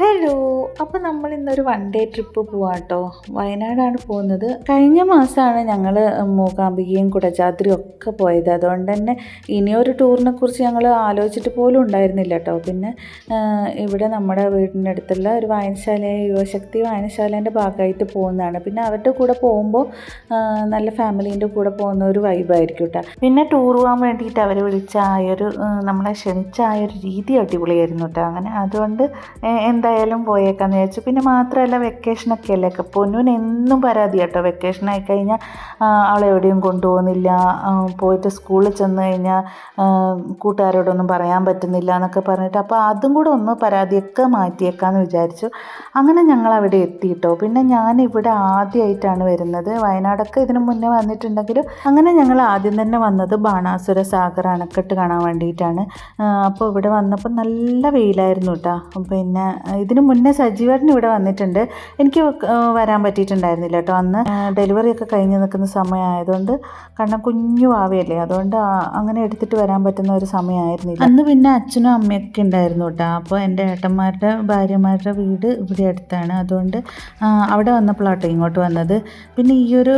Hello അപ്പോൾ നമ്മൾ ഇന്നൊരു വൺ ഡേ ട്രിപ്പ് പോവാട്ടോ. വയനാടാണ് പോകുന്നത്. കഴിഞ്ഞ മാസമാണ് ഞങ്ങൾ മൂകാംബികയും കുടജാദ്രിയും ഒക്കെ പോയത്. അതുകൊണ്ട് തന്നെ ഇനിയൊരു ടൂറിനെ കുറിച്ച് ഞങ്ങൾ ആലോചിച്ചിട്ട് പോലും ഉണ്ടായിരുന്നില്ല കേട്ടോ പിന്നെ ഇവിടെ നമ്മുടെ വീടിന്റെ അടുത്തുള്ള ഒരു വായനശാല യുവശക്തി വായനശാലേന്റെ ഭാഗമായിട്ട് പോകുന്നതാണ്. പിന്നെ അവരുടെ കൂടെ പോകുമ്പോൾ നല്ല ഫാമിലീന്റെ കൂടെ പോകുന്ന ഒരു വൈബായിരിക്കും കേട്ടോ പിന്നെ ടൂർ പോകാൻ വേണ്ടിയിട്ട് അവർ വിളിച്ച ആ ഒരു നമ്മളെ ക്ഷണിച്ച ആ ഒരു രീതി അടിപൊളിയായിരുന്നു കേട്ടോ അങ്ങനെ അതുകൊണ്ട് എ- എന്തായാലും പോയേക്കാന്ന് വിചാരിച്ചു. പിന്നെ മാത്രമല്ല വെക്കേഷനൊക്കെ അല്ലേ? പൊന്നുവിന് എന്നും പരാതി കേട്ടോ. വെക്കേഷൻ ആയി കഴിഞ്ഞാൽ അവളെ എവിടെയും കൊണ്ടുപോകുന്നില്ല. പോയിട്ട് സ്കൂളിൽ ചെന്ന് കഴിഞ്ഞാൽ കൂട്ടുകാരോടൊന്നും പറയാൻ പറ്റുന്നില്ല എന്നൊക്കെ പറഞ്ഞിട്ട് അപ്പോൾ അതും കൂടെ ഒന്ന് പരാതിയൊക്കെ മാറ്റിയേക്കാന്ന് വിചാരിച്ചു. അങ്ങനെ ഞങ്ങൾ അവിടെ എത്തിയിട്ടോ പിന്നെ ഞാൻ ഇവിടെ ആദ്യമായിട്ടാണ് വരുന്നത്. വയനാടൊക്കെ ഇതിനു മുന്നേ വന്നിട്ടുണ്ടെങ്കിലും അങ്ങനെ ഞങ്ങൾ ആദ്യം തന്നെ വന്നത് ബാണാസുര സാഗർ അണക്കെട്ട് കാണാൻ വേണ്ടിയിട്ടാണ്. അപ്പോൾ ഇവിടെ വന്നപ്പോൾ നല്ല വെയിലായിരുന്നു കേട്ടോ. പിന്നെ ഇതിന് മുന്നേ സജീവേട്ടൻ ഇവിടെ വന്നിട്ടുണ്ട്. എനിക്ക് വരാൻ പറ്റിയിട്ടുണ്ടായിരുന്നില്ല കേട്ടോ. അന്ന് ഡെലിവറി ഒക്കെ കഴിഞ്ഞ് നിൽക്കുന്ന സമയമായതുകൊണ്ട് കാരണം കുഞ്ഞു ആവിയല്ലേ? അതുകൊണ്ട് അങ്ങനെ എടുത്തിട്ട് വരാൻ പറ്റുന്ന ഒരു സമയമായിരുന്നില്ല. അന്ന് പിന്നെ അച്ഛനും അമ്മയൊക്കെ ഉണ്ടായിരുന്നു കേട്ടോ. അപ്പോൾ എന്റെ ഏട്ടന്മാരുടെ ഭാര്യമാരുടെ വീട് ഇവിടെ അടുത്താണ്. അതുകൊണ്ട് അവിടെ വന്നപ്പോഴാട്ടോ ഇങ്ങോട്ട് വന്നത്. പിന്നെ ഈ ഒരു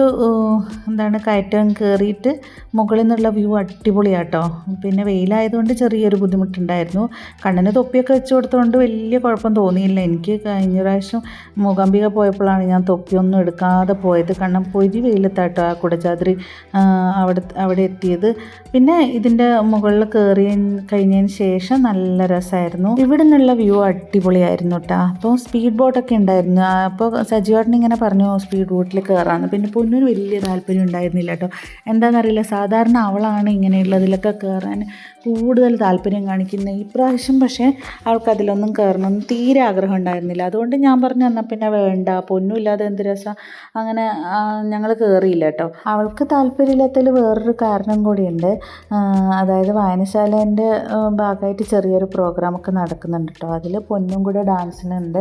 എന്താണ് കയറ്റം കയറിയിട്ട് മുകളിൽ നിന്നുള്ള വ്യൂ അടിപൊളിയാട്ടോ. പിന്നെ വെയിലായതുകൊണ്ട് ചെറിയൊരു ബുദ്ധിമുട്ടുണ്ടായിരുന്നു. കണ്ണിന് തൊപ്പിയൊക്കെ വെച്ച് കൊടുത്തതുകൊണ്ട് വലിയ കുഴപ്പം തോന്നിയില്ല. എനിക്ക് കഴിഞ്ഞ പ്രാവശ്യം മൂകാംബിക പോയപ്പോഴാണ് ഞാൻ തൊപ്പിയൊന്നും എടുക്കാതെ പോയത്. കാരണം പൊരി വെയിലത്തായിട്ടോ ആ കുടജാദ്രി അവിടെ അവിടെ എത്തിയത്. പിന്നെ ഇതിന്റെ മുകളിൽ കയറി കഴിഞ്ഞതിന് ശേഷം നല്ല രസമായിരുന്നു. ഇവിടെ നിന്നുള്ള വ്യൂ അടിപൊളിയായിരുന്നു കേട്ടോ അപ്പോൾ സ്പീഡ് ബോട്ടൊക്കെ ഉണ്ടായിരുന്നു. അപ്പോൾ സജീവേട്ടൻ ഇങ്ങനെ പറഞ്ഞു സ്പീഡ് ബോട്ടിൽ കയറാമെന്ന് പിന്നെ പൊന്നിന് വലിയ താല്പര്യം ഉണ്ടായിരുന്നില്ല കേട്ടോ എന്താണെന്നറിയില്ല സാധാരണ അവളാണ് ഇങ്ങനെയുള്ളതിലൊക്കെ കയറാൻ കൂടുതൽ താല്പര്യം കാണിക്കുന്നത് ഇപ്രാവശ്യം പക്ഷേ അവൾക്ക് അതിലൊന്നും കയറണമെന്ന് തീരെ ആഗ്രഹം ഉണ്ടായിരുന്നില്ല. അതുകൊണ്ട് ഞാൻ പറഞ്ഞു എന്നാൽ പിന്നെ വേണ്ട പൊന്നുമില്ലാതെ എന്ത് രസം? അങ്ങനെ ഞങ്ങൾ കയറിയില്ല കേട്ടോ. അവൾക്ക് താല്പര്യമില്ലാത്തതിൽ വേറൊരു കാരണം കൂടിയുണ്ട്. അതായത് വായനശാലേന്റെ ഭാഗമായിട്ട് ചെറിയൊരു പ്രോഗ്രാമൊക്കെ നടക്കുന്നുണ്ട് കേട്ടോ. അതിൽ പൊന്നും കൂടെ ഡാൻസിനുണ്ട്.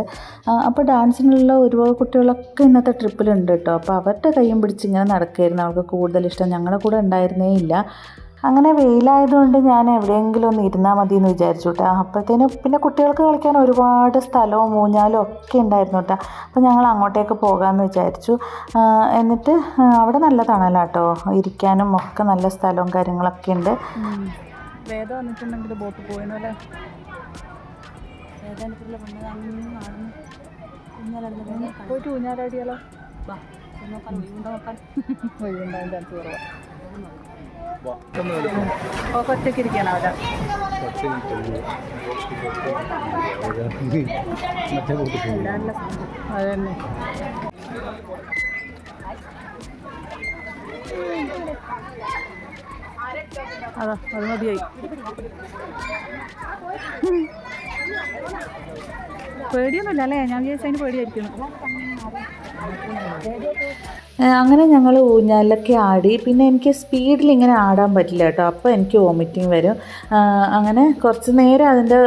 അപ്പോൾ ഡാൻസിനുള്ള ഒരുപാട് കുട്ടികളൊക്കെ ഇന്നത്തെ ട്രിപ്പിലുണ്ട് കേട്ടോ. അപ്പോൾ അവരുടെ കൈയും പിടിച്ച് ഇങ്ങനെ നടക്കുകയായിരുന്നു അവൾക്ക് കൂടുതൽ ഇഷ്ടം. ഞങ്ങളുടെ കൂടെ ഉണ്ടായിരുന്നേ ഇല്ല. അങ്ങനെ വെയിലായതുകൊണ്ട് ഞാൻ എവിടെയെങ്കിലും ഒന്ന് ഇരുന്നാൽ മതി എന്ന് വിചാരിച്ചു കേട്ടോ അപ്പോഴത്തേനും പിന്നെ കുട്ടികൾക്ക് കളിക്കാൻ ഒരുപാട് സ്ഥലവും മൂഞ്ഞാലും ഒക്കെ ഉണ്ടായിരുന്നു കേട്ടോ അപ്പോൾ ഞങ്ങൾ അങ്ങോട്ടേക്ക് പോകാമെന്ന് വിചാരിച്ചു. എന്നിട്ട് അവിടെ നല്ല തണലാട്ടോ ഇരിക്കാനും ഒക്കെ നല്ല സ്ഥലവും കാര്യങ്ങളൊക്കെ ഉണ്ട്. വേദ വന്നിട്ടുണ്ടെങ്കിൽ ബോട്ട് പോയിനു അല്ലേ? പോയിട്ട് ഊഞ്ഞാലാടിയാലോ? ചാൻസ് കുറവാണ് അതാ അത് മതിയായി പേടിയൊന്നുമില്ല അല്ലേ? ഞാൻ വിചാരിച്ചതിന് പേടിയായിരിക്കുന്നു അങ്ങനെ ഞങ്ങൾ ഊഞ്ഞാലൊക്കെ ആടി. പിന്നെ എനിക്ക് സ്പീഡിൽ ഇങ്ങനെ ആടാൻ പറ്റില്ല കേട്ടോ. അപ്പോൾ എനിക്ക് വോമിറ്റിംഗ് വരും. അങ്ങനെ കുറച്ച് നേരം അതിന്റെ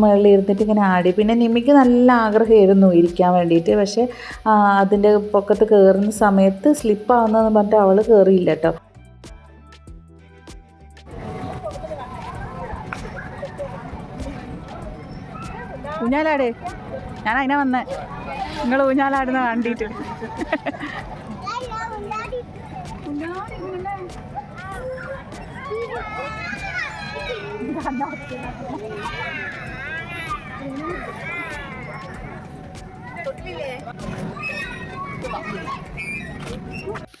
മുകളിൽ ഇരുന്നിട്ട് ഇങ്ങനെ ആടി. പിന്നെ നിമിക്ക് നല്ല ആഗ്രഹമായിരുന്നു ഇരിക്കാൻ വേണ്ടിയിട്ട്. പക്ഷേ അതിന്റെ പൊക്കത്ത് കയറുന്ന സമയത്ത് സ്ലിപ്പാവുന്നതെന്ന് പറഞ്ഞിട്ട് അവൾ കയറിയില്ല കേട്ടോ. ഊഞ്ഞാലാടേ. ഞാൻ അതിനെ വന്നേ. നിങ്ങൾ ഊഞ്ഞാലാടുന്ന കണ്ടിട്ട്.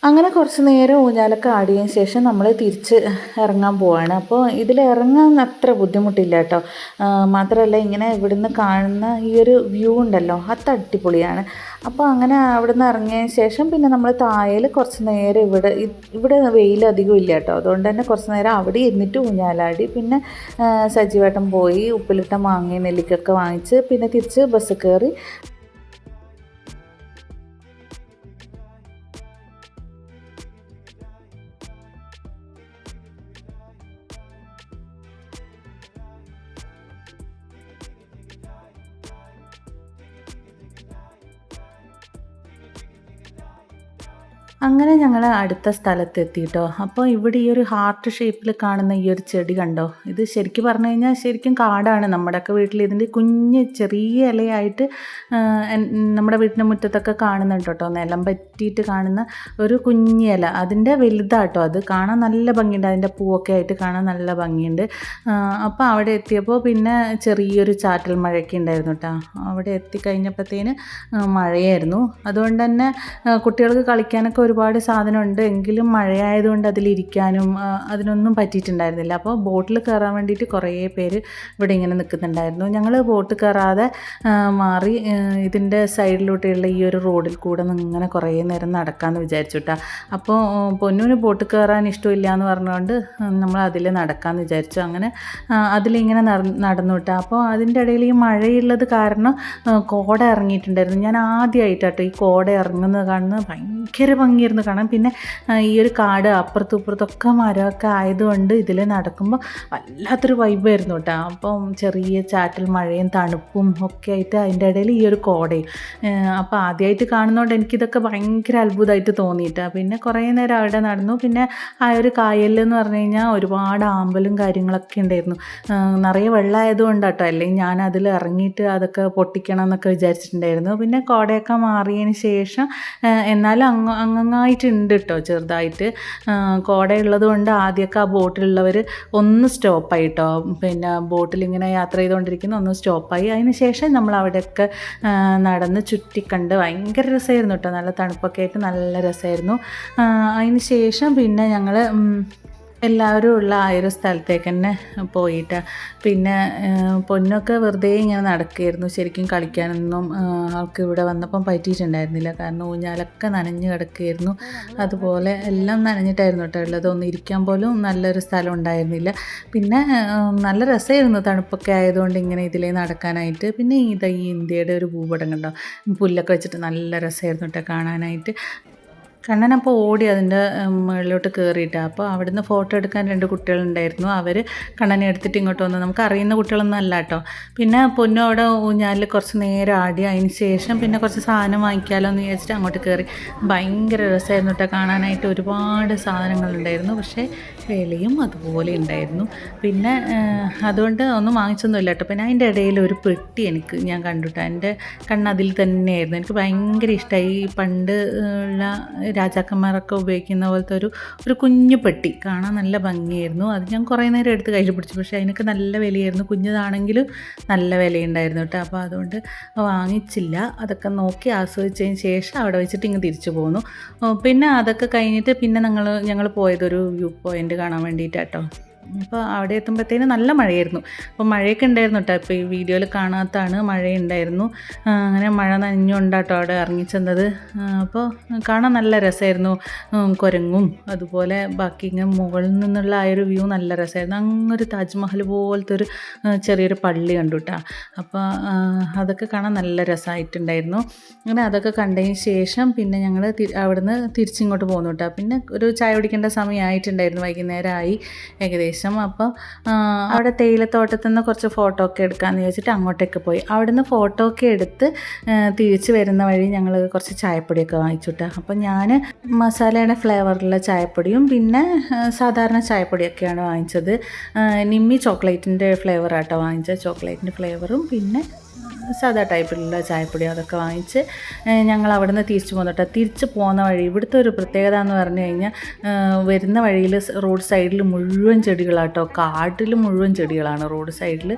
അങ്ങനെ കുറച്ച് നേരം ഊഞ്ഞാലൊക്കെ ആടിയതിന് ശേഷം നമ്മൾ തിരിച്ച് ഇറങ്ങാൻ പോവാണ്. അപ്പോൾ ഇതിൽ ഇറങ്ങാൻ അത്ര ബുദ്ധിമുട്ടില്ല കേട്ടോ. മാത്രമല്ല ഇങ്ങനെ ഇവിടുന്ന് കാണുന്ന ഈ ഒരു വ്യൂ ഉണ്ടല്ലോ അത് അടിപൊളിയാണ്. അപ്പോൾ അങ്ങനെ അവിടുന്ന് ഇറങ്ങിയതിന് ശേഷം പിന്നെ നമ്മൾ തായൽ കുറച്ച് നേരം ഇവിടെ ഇവിടെ വെയിൽ അധികം ഇല്ല കേട്ടോ. അതുകൊണ്ട് തന്നെ കുറച്ച് നേരം അവിടെ ഇരുന്നിട്ട് ഊഞ്ഞാലാടി. പിന്നെ സജീവേട്ടം പോയി ഉപ്പിലിട്ട മാങ്ങയും നെല്ലിക്കൊക്കെ വാങ്ങിച്ച് പിന്നെ തിരിച്ച് ബസ് കയറി അങ്ങനെ ഞങ്ങൾ അടുത്ത സ്ഥലത്തെത്തി കേട്ടോ അപ്പോൾ ഇവിടെ ഈ ഒരു ഹാർട്ട് ഷേപ്പിൽ കാണുന്ന ഈ ഒരു ചെടി കണ്ടോ? ഇത് ശരിക്കും പറഞ്ഞു കഴിഞ്ഞാൽ ശരിക്കും കാടാണ്. നമ്മുടെയൊക്കെ വീട്ടിൽ ഇതിന്റെ കുഞ്ഞ് ചെറിയ ഇലയായിട്ട് നമ്മുടെ വീട്ടിന്റെ മുറ്റത്തൊക്കെ കാണുന്നുണ്ട് കേട്ടോ നിലം പറ്റിയിട്ട് കാണുന്ന ഒരു കുഞ്ഞ് ഇല. അതിന്റെ വലുതാട്ടോ അത്. കാണാൻ നല്ല ഭംഗിയുണ്ട്. അതിന്റെ പൂവൊക്കെ ആയിട്ട് കാണാൻ നല്ല ഭംഗിയുണ്ട്. അപ്പോൾ അവിടെ എത്തിയപ്പോൾ പിന്നെ ചെറിയൊരു ചാറ്റൽ മഴയൊക്കെ ഉണ്ടായിരുന്നു കേട്ടോ അവിടെ എത്തിക്കഴിഞ്ഞപ്പോഴത്തേന് മഴയായിരുന്നു. അതുകൊണ്ട് തന്നെ കുട്ടികൾക്ക് കളിക്കാനൊക്കെ ഒരുപാട് സാധനം ഉണ്ട് എങ്കിലും മഴയായതുകൊണ്ട് അതിലിരിക്കാനും അതിനൊന്നും പറ്റിയിട്ടുണ്ടായിരുന്നില്ല. അപ്പോൾ ബോട്ടിൽ കയറാൻ വേണ്ടിയിട്ട് കുറേ പേര് ഇവിടെ ഇങ്ങനെ നിൽക്കുന്നുണ്ടായിരുന്നു. ഞങ്ങൾ ബോട്ട് കയറാതെ മാറി ഇതിന്റെ സൈഡിലോട്ടുള്ള ഈ ഒരു റോഡിൽ കൂടെ ഇങ്ങനെ കുറേ നേരം നടക്കാമെന്ന് വിചാരിച്ചുട്ടാ അപ്പോൾ പൊന്നുവിന് ബോട്ട് കയറാൻ ഇഷ്ടമില്ല എന്ന് പറഞ്ഞുകൊണ്ട് നമ്മൾ അതിൽ നടക്കാമെന്ന് വിചാരിച്ചു. അങ്ങനെ അതിലിങ്ങനെ നടന്നുവിട്ടാ അപ്പോൾ അതിന്റെ ഇടയിൽ ഈ മഴയുള്ളത് കാരണം കോട ഇറങ്ങിയിട്ടുണ്ടായിരുന്നു. ഞാൻ ആദ്യമായിട്ടാട്ടോ ഈ കോട ഇറങ്ങുന്നത് കാണുന്നത്. ഭയങ്കര ഭംഗിയായിരുന്നു കാണാൻ പിന്നെ ഈ ഒരു കാട് അപ്പുറത്തും ഇപ്പുറത്തൊക്കെ മരമൊക്കെ ആയതുകൊണ്ട് ഇതിൽ നടക്കുമ്പോൾ വല്ലാത്തൊരു വൈബായിരുന്നു കേട്ടോ. അപ്പം ചെറിയ ചാറ്റൽ മഴയും തണുപ്പും ഒക്കെ ആയിട്ട് അതിന്റെ ഇടയിൽ ഈ ഒരു കോടയും അപ്പോൾ ആദ്യമായിട്ട് കാണുന്നതുകൊണ്ട് എനിക്കിതൊക്കെ ഭയങ്കര അത്ഭുതമായിട്ട് തോന്നിയിട്ട്. പിന്നെ കുറേ നേരം അവിടെ നടന്നു. പിന്നെ ആ ഒരു കായലെന്ന് പറഞ്ഞു കഴിഞ്ഞാൽ ഒരുപാട് ആമ്പലും കാര്യങ്ങളൊക്കെ ഉണ്ടായിരുന്നു. നിറയെ വെള്ളമായതുകൊണ്ട് കേട്ടോ അല്ലെങ്കിൽ ഞാൻ അതിൽ ഇറങ്ങിയിട്ട് അതൊക്കെ പൊട്ടിക്കണം എന്നൊക്കെ വിചാരിച്ചിട്ടുണ്ടായിരുന്നു. പിന്നെ കോടയൊക്കെ മാറിയതിന് ശേഷം എന്നാലും അങ്ങ് അങ്ങ് അങ്ങങ്ങായിട്ടുണ്ട് കേട്ടോ ചെറുതായിട്ട്. കോടയുള്ളത് കൊണ്ട് ആദ്യമൊക്കെ ആ ബോട്ടിലുള്ളവർ ഒന്ന് സ്റ്റോപ്പായി കേട്ടോ പിന്നെ ബോട്ടിൽ ഇങ്ങനെ യാത്ര ചെയ്തുകൊണ്ടിരിക്കുന്ന ഒന്ന് സ്റ്റോപ്പായി. അതിന് ശേഷം നമ്മൾ അവിടെയൊക്കെ നടന്ന് ചുറ്റിക്കണ്ട് ഭയങ്കര രസമായിരുന്നു കേട്ടോ നല്ല തണുപ്പൊക്കെ ആയിട്ട് നല്ല രസമായിരുന്നു. അതിന് ശേഷം പിന്നെ ഞങ്ങൾ എല്ലാവരും ഉള്ള ആ ഒരു സ്ഥലത്തേക്ക് തന്നെ പോയിട്ട്. പിന്നെ പൊന്നൊക്കെ വെറുതെ ഇങ്ങനെ നടക്കുകയായിരുന്നു ശരിക്കും കളിക്കാനൊന്നും ആൾക്ക് ഇവിടെ വന്നപ്പം പറ്റിയിട്ടുണ്ടായിരുന്നില്ല. കാരണം ഊഞ്ഞാലൊക്കെ നനഞ്ഞ് കിടക്കുകയായിരുന്നു അതുപോലെ എല്ലാം നനഞ്ഞിട്ടായിരുന്നു കേട്ടോ ഉള്ളത്. ഒന്ന് ഇരിക്കാൻ പോലും നല്ലൊരു സ്ഥലം ഉണ്ടായിരുന്നില്ല. പിന്നെ നല്ല രസമായിരുന്നു തണുപ്പൊക്കെ ആയതുകൊണ്ട് ഇങ്ങനെ ഇതിലേ നടക്കാനായിട്ട്. പിന്നെ ഇത് ഈ ഇന്ത്യയുടെ ഒരു ഭൂപടം കണ്ടോ? പുല്ലൊക്കെ വെച്ചിട്ട് നല്ല രസമായിരുന്നു കേട്ടോ കാണാനായിട്ട്. കണ്ണൻ അപ്പോൾ ഓടി അതിന്റെ മുകളിലോട്ട് കയറിയിട്ട് അപ്പോൾ അവിടുന്ന് ഫോട്ടോ എടുക്കാൻ രണ്ട് കുട്ടികളുണ്ടായിരുന്നു. അവർ കണ്ണനെ എടുത്തിട്ട് ഇങ്ങോട്ട് വന്നു. നമുക്ക് അറിയുന്ന കുട്ടികളൊന്നും അല്ല കേട്ടോ പിന്നെ പൊന്നു അവിടെ ഊഞ്ഞാലിൽ കുറച്ച് നേരം ആടി. അതിന് ശേഷം പിന്നെ കുറച്ച് സാധനം വാങ്ങിക്കാമല്ലോ എന്ന് വിചാരിച്ചിട്ട് അങ്ങോട്ട് കയറി ഭയങ്കര രസമായിരുന്നു കേട്ടോ കാണാനായിട്ട്. ഒരുപാട് സാധനങ്ങളുണ്ടായിരുന്നു. പക്ഷേ വിലയും അതുപോലെ ഉണ്ടായിരുന്നു. പിന്നെ അതുകൊണ്ട് ഒന്നും വാങ്ങിച്ചൊന്നുമില്ല കേട്ടോ. പിന്നെ അതിന്റെ ഇടയിൽ ഒരു പെട്ടി എനിക്ക് ഞാൻ കണ്ടുട്ടോ എന്റെ കണ്ണതിൽ തന്നെയായിരുന്നു. എനിക്ക് ഭയങ്കര ഇഷ്ടമായി. പണ്ട് ഉള്ള രാജാക്കന്മാരൊക്കെ ഉപയോഗിക്കുന്ന പോലത്തെ ഒരു ഒരു കുഞ്ഞു പെട്ടി കാണാൻ നല്ല ഭംഗിയായിരുന്നു. അത് ഞാൻ കുറേ നേരം എടുത്ത് കയ്യിൽ പിടിച്ചു. പക്ഷേ അതിനൊക്കെ നല്ല വിലയായിരുന്നു. കുഞ്ഞതാണെങ്കിലും നല്ല വിലയുണ്ടായിരുന്നു കേട്ടോ. അപ്പോൾ അതുകൊണ്ട് വാങ്ങിച്ചില്ല. അതൊക്കെ നോക്കി ആസ്വദിച്ചതിന് ശേഷം അവിടെ വെച്ചിട്ട് ഇങ്ങ് തിരിച്ചു പോന്നു. പിന്നെ അതൊക്കെ കഴിഞ്ഞിട്ട് പിന്നെ ഞങ്ങൾ ഞങ്ങൾ പോയതൊരു വ്യൂ പോയിന്റ് കാണാൻ വേണ്ടിയിട്ടാട്ടോ. അപ്പോൾ അവിടെ എത്തുമ്പോഴത്തേന് നല്ല മഴയായിരുന്നു. അപ്പോൾ മഴയൊക്കെ ഉണ്ടായിരുന്നു കേട്ടോ ഇപ്പോൾ ഈ വീഡിയോയിൽ കാണാത്താണ് മഴയുണ്ടായിരുന്നു. അങ്ങനെ മഴ നനഞ്ഞുകൊണ്ടാട്ടോ അവിടെ ഇറങ്ങിച്ചെന്നത് അപ്പോൾ കാണാൻ നല്ല രസമായിരുന്നു. കുരങ്ങും അതുപോലെ ബാക്കി ഇങ്ങനെ മുകളിൽ നിന്നുള്ള ആ ഒരു വ്യൂ നല്ല രസമായിരുന്നു. അങ്ങൊരു താജ്മഹൽ പോലത്തെ ഒരു ചെറിയൊരു പള്ളി കണ്ടു കേട്ടോ അപ്പോൾ അതൊക്കെ കാണാൻ നല്ല രസമായിട്ടുണ്ടായിരുന്നു. അങ്ങനെ അതൊക്കെ കണ്ടതിന് ശേഷം പിന്നെ ഞങ്ങൾ അവിടുന്ന് തിരിച്ചിങ്ങോട്ട് പോന്നു കേട്ടോ പിന്നെ ഒരു ചായ കുടിക്കേണ്ട സമയമായിട്ടുണ്ടായിരുന്നു. വൈകുന്നേരമായി. ഏകദേശം അപ്പോൾ ആ, അവിടെ തേയിലത്തോട്ടത്തിൽ നിന്ന് കുറച്ച് ഫോട്ടോ ഒക്കെ എടുക്കാമെന്ന് ചോദിച്ചിട്ട് അങ്ങോട്ടേക്ക് പോയി. അവിടെ നിന്ന് ഫോട്ടോ ഒക്കെ എടുത്ത് തിരിച്ചു തിരിച്ച് വരുന്ന വഴി ഞങ്ങൾ കുറച്ച് ചായപ്പൊടിയൊക്കെ വാങ്ങിച്ചുട്ടാ. അപ്പോൾ ഞാൻ മസാലയുടെ ഫ്ലേവറുള്ള ചായപ്പൊടിയും പിന്നെ സാധാരണ ചായപ്പൊടിയൊക്കെയാണ് വാങ്ങിച്ചത്. നിമ്മി ചോക്ലേറ്റിന്റെ ഫ്ലേവറാട്ടോ വാങ്ങിച്ചത്. ചോക്ലേറ്റിന്റെ ഫ്ലേവറും പിന്നെ സാധാ ടൈപ്പിലുള്ള ചായപ്പൊടി അതൊക്കെ വാങ്ങിച്ച് ഞങ്ങൾ അവിടെ നിന്ന് തിരിച്ചു പോന്നു കേട്ടോ തിരിച്ച് പോകുന്ന വഴി ഇവിടുത്തെ ഒരു പ്രത്യേകത എന്ന് പറഞ്ഞു കഴിഞ്ഞാൽ വരുന്ന വഴിയിൽ റോഡ് സൈഡിൽ മുഴുവൻ ചെടികളാട്ടോ. കാട്ടിൽ മുഴുവൻ ചെടികളാണ് റോഡ് സൈഡിൽ.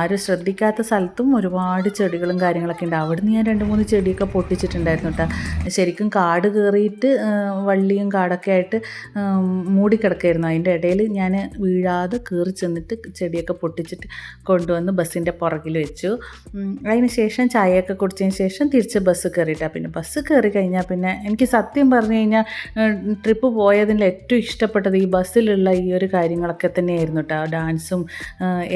ആരും ശ്രദ്ധിക്കാത്ത സ്ഥലത്തും ഒരുപാട് ചെടികളും കാര്യങ്ങളൊക്കെ ഉണ്ട്. അവിടുന്ന് ഞാൻ രണ്ട് മൂന്ന് ചെടിയൊക്കെ പൊട്ടിച്ചിട്ടുണ്ടായിരുന്നു കേട്ടോ ശരിക്കും കാട് കയറിയിട്ട് വള്ളിയും കാടൊക്കെ ആയിട്ട് മൂടിക്കിടക്കായിരുന്നു അതിന്റെ ഇടയിൽ ഞാൻ വീഴാതെ കയറി ചെന്നിട്ട് ചെടിയൊക്കെ പൊട്ടിച്ചിട്ട് കൊണ്ടുവന്ന് ബസ്സിന്റെ പുറകിൽ വെച്ചു. അതിന് ശേഷം ചായയൊക്കെ കുടിച്ചതിന് ശേഷം തിരിച്ച് ബസ് കയറിയിട്ടാണ് പിന്നെ ബസ് കയറി കഴിഞ്ഞാൽ പിന്നെ എനിക്ക് സത്യം പറഞ്ഞു കഴിഞ്ഞാൽ ട്രിപ്പ് പോയതിൽ ഏറ്റവും ഇഷ്ടപ്പെട്ടത് ഈ ബസ്സിലുള്ള ഈ ഒരു കാര്യങ്ങളൊക്കെ തന്നെയായിരുന്നു കേട്ടോ ഡാൻസും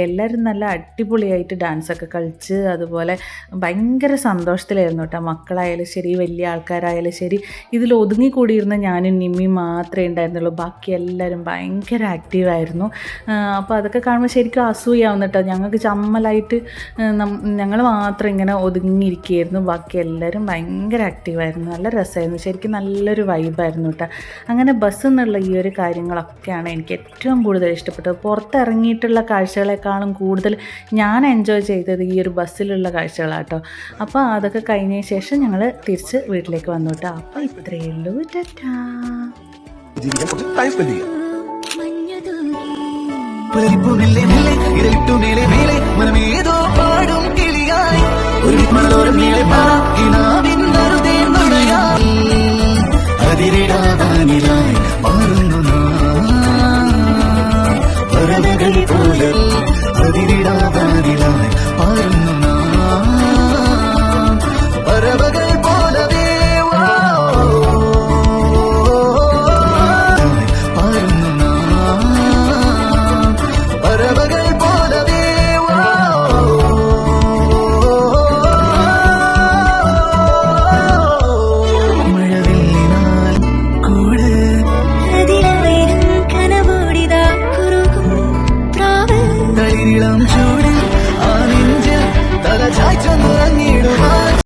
എല്ലാവരും നല്ല അടിപൊളിയായിട്ട് ഡാൻസൊക്കെ കളിച്ച് അതുപോലെ ഭയങ്കര സന്തോഷത്തിലായിരുന്നു കേട്ടോ മക്കളായാലും ശരി വലിയ ആൾക്കാരായാലും ശരി ഇതിൽ ഒതുങ്ങിക്കൂടിയിരുന്ന ഞാനും നിമ്മിയും മാത്രമേ ഉണ്ടായിരുന്നുള്ളൂ. ബാക്കി എല്ലാവരും ഭയങ്കര ആക്റ്റീവായിരുന്നു. അപ്പോൾ അതൊക്കെ കാണുമ്പോൾ ശരിക്കും അസൂയാവുന്നു കേട്ടോ ഞങ്ങൾക്ക് ചമ്മലായിട്ട് ഞങ്ങൾ മാത്രം ഇങ്ങനെ ഒതുങ്ങിയിരിക്കുകയായിരുന്നു. ബാക്കി എല്ലാവരും ഭയങ്കര ആക്റ്റീവായിരുന്നു നല്ല രസമായിരുന്നു. ശരിക്കും നല്ലൊരു വൈബായിരുന്നു കേട്ടോ അങ്ങനെ ബസ് എന്നുള്ള ഈ ഒരു കാര്യങ്ങളൊക്കെയാണ് എനിക്ക് ഏറ്റവും കൂടുതൽ ഇഷ്ടപ്പെട്ടത്. പുറത്തിറങ്ങിയിട്ടുള്ള കാഴ്ചകളെക്കാളും കൂടുതൽ ഞാൻ എൻജോയ് ചെയ്തത് ഈ ഒരു ബസ്സിലുള്ള കാഴ്ചകളാട്ടോ. അപ്പോൾ അതൊക്കെ കഴിഞ്ഞ ശേഷം ഞങ്ങൾ തിരിച്ച് വീട്ടിലേക്ക് വന്നു കേട്ടോ അപ്പോൾ ഇത്രയേ ഉള്ളൂ. ടാറ്റാ. ജീവിക്കാൻ കുറച്ച് ടൈം സ്പെൻഡ് ചെയ്യാം. ഇരവിട്ടു മേലെ മേലെ മനമേതോ പാടും കിളിയായി. ഒരു മലയോരം മേലെ പാകിനാവിൻ നറുതേ നുണയായി പറവകൾ പോലെ അതിരിടാ